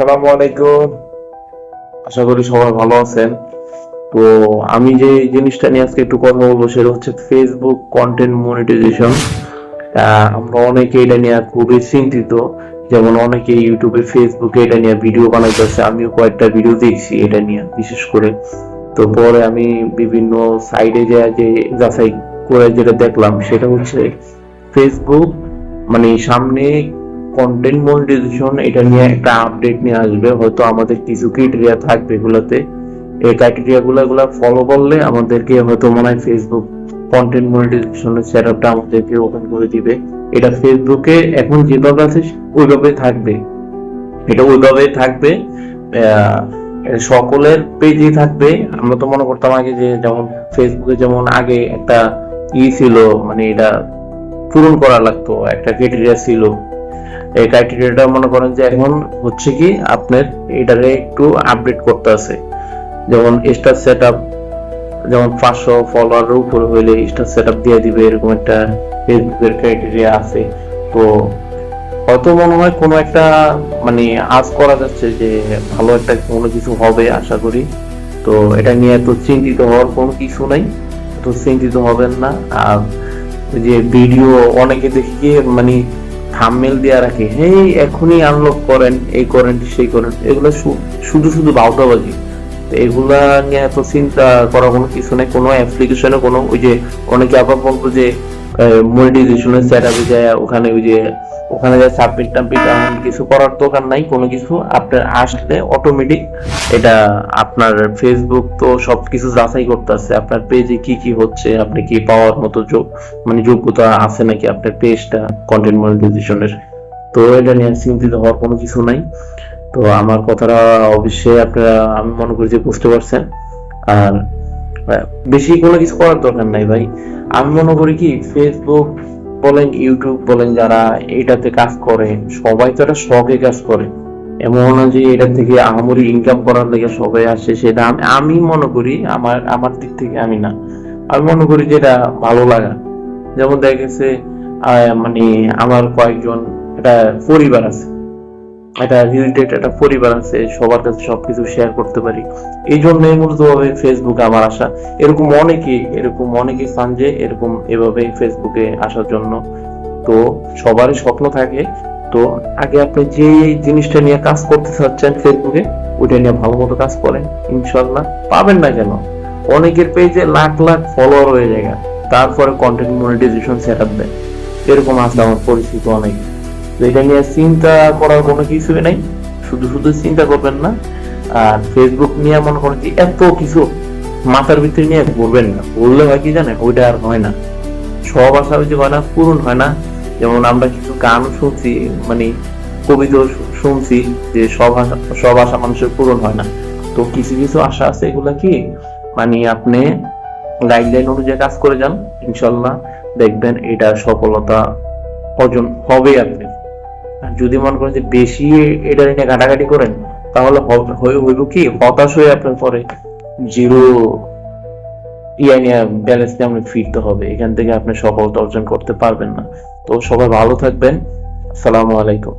সালামু আলাইকুম। আশা করি সবাই ভালো আছেন। তো আমি যে জিনিসটা নিয়ে আজকে একটু কথা বলব সেটা হচ্ছে ফেসবুক কন্টেন্ট মনিটাইজেশন আমরা অনেকে এটা নিয়ে খুবই চিন্তিত। যেমন অনেকে ইউটিউবে ফেসবুকে এটা নিয়ে ভিডিও বানাইতেছে আমিও কয়েকটা ভিডিও দেখছি এটা নিয়ে বিশেষ করে। তো পরে আমি বিভিন্ন সাইডে যে যে যাচাই করে যেটা দেখলাম সেটা হচ্ছে ফেসবুক মানে সামনে কন্টেন্ট মনিটাইজেশন এটা নিয়ে একটা আপডেট নিয়ে আসবে। হয়তো আমাদের কিছু ক্রাইটেরিয়া থাকবে এগুলাতে। এই ক্রাইটেরিয়া গুলো ফলো করলে আমাদেরকে হয়তো মনে হয় ফেসবুক কন্টেন্ট মনিটাইজেশনের সেটআপটা আমাদেরকে ওপেন করে দিবে। এটা ফেসবুকে এখন যেভাবে আছে, ওইভাবে থাকবে। এটা ওইভাবে থাকবে সকলের পেজই থাকবে। আমরা তো মনে করতাম আগে যে যেমন ফেসবুকে যেমন আগে একটা ই ছিল মানে এটা পূরণ করা লাগতো, একটা ক্রাইটেরিয়া ছিল। এই ক্রাইটেরিয়াটা মনে করেন যে এখন হচ্ছে কি আপনার এটারে একটু আপডেট করতে আছে। যেমন স্টার সেট আপ যেমন পাঁচশো ফলোয়ারের উপরে হইলে স্টার সেট আপ দিয়ে দিবে, এরকম একটা ফেসবুকের ক্রাইটেরিয়া আছে। তো হয়তো মনে হয় কোনো একটা মানে আজ করা যাচ্ছে যে ভালো একটা কোনো কিছু হবে আশা করি। তো এটা নিয়ে এত চিন্তিত হওয়ার কোনো কিছু নাই, তো চিন্তিত হবেন না। আর যে ভিডিও অনেকে দেখি মানে থাম্বনেল দিয়ে রাখে, হেই, এখনই আনলক করেন, এই করেন, সেই করেন। এগুলো শুধু শুধু বাউটাবাজি। এগুলা নিয়ে এত চিন্তা করা কোনো কিছু নেই। কোনো অ্যাপ্লিকেশনে কোনো ওই যে অনেকে আবার বলতো যে মনিটাইজেশনের সেট আপে যায়, ওখানে ওই যে ওখানে যায় সাবমিট টাবমিট এমন কিছু করার দরকার নাই, কোনো কিছু। আপনার আসলে অটোমেটিক এটা আপনার ফেসবুক তো সবকিছু যাচাই করতেছে, আপনার পেজে কি কি হচ্ছে, আপনি কি পাওয়ার মতো মানে যোগ্যতা আছে নাকি আপনার পেজটা কন্টেন্ট মনিটাইজেশনের তো এটা নিয়ে চিন্তিত হওয়ার কোনো কিছু নাই। তো আমার কথাটা অবশ্যই আপনারা, আমি মনে করি যে বুঝতে পারছেন। আর বেশি কোনো কিছু করার দরকার নাই ভাই। আমি মনে করি কি ফেসবুক বলেন ইউটিউব, বলেন যারা এটাতে কাজ করে, সবাই তো এটা শখে কাজ করে। এমন না যে এটা থেকে আহামরি ইনকাম করার লেগে সবাই আসে, সেটা আমি মনে করি, আমার আমার দিক থেকে আমি না। আমি মনে করি যেটা ভালো লাগা। যেমন দেখা গেছে মানে আমার কয়েকজন, একটা পরিবার আছে। একটা রিলেটেড একটা পরিবার আছে, সবার কাছে সবকিছু শেয়ার করতে পারি। এই জন্যই মূলত ফেসবুকে আমার আসা এরকম অনেকে এরকম অনেকে চান যে এরকম এভাবে ফেসবুকে আসার জন্য। তো সবারই স্বপ্ন থাকে। তো আগে আপনি যে জিনিসটা নিয়ে কাজ করতে চাচ্ছেন ফেসবুকে ওইটা নিয়ে ভালো মতো কাজ করেন। ইনশাল্লাহ পাবেন না কেন? অনেকের পেজে লাখ লাখ ফলোয়ার হয়ে যায়। তারপরে কন্টেন্ট মনিটাইজেশন সেট আপ দেয়। এরকম আসলে আমার পরিচিত অনেক। এটা নিয়ে চিন্তা করার কোনো কিছুই নাই। শুধু শুধু চিন্তা করবেন না। আর ফেসবুক নিয়ে মনে করেন যে এত কিছু মাথার ভিতরে নিয়ে ঘুরবেন না। বললে হয় কি জানেন? ওইটা আর হয় না। সব আশা যে হয় না, পূরণ হয় না। যেমন আমরা কিছু গান শুনছি মানে কবিতা শুনছি যে সব আশা সব আশা মানুষের পূরণ হয় না। তো কিছু কিছু আশা আছে এগুলা কি? মানে আপনি গাইডলাইন অনুযায়ী কাজ করে যান, ইনশাল্লাহ দেখবেন এটা সফলতা অর্জন হবে আপনি। আর যদি মনে করেন যে বেশি এটা নিয়ে ঘাটাঘাটি করেন, তাহলে হইব কি? হতাশ হয়ে আপনার পরে জিরো ইয়া নিয়ে ব্যালেন্স নিয়ে আপনি ফিরতে হবে। এখান থেকে আপনি সফলতা অর্জন করতে পারবেন না। তো সবাই ভালো থাকবেন। আসসালামু আলাইকুম।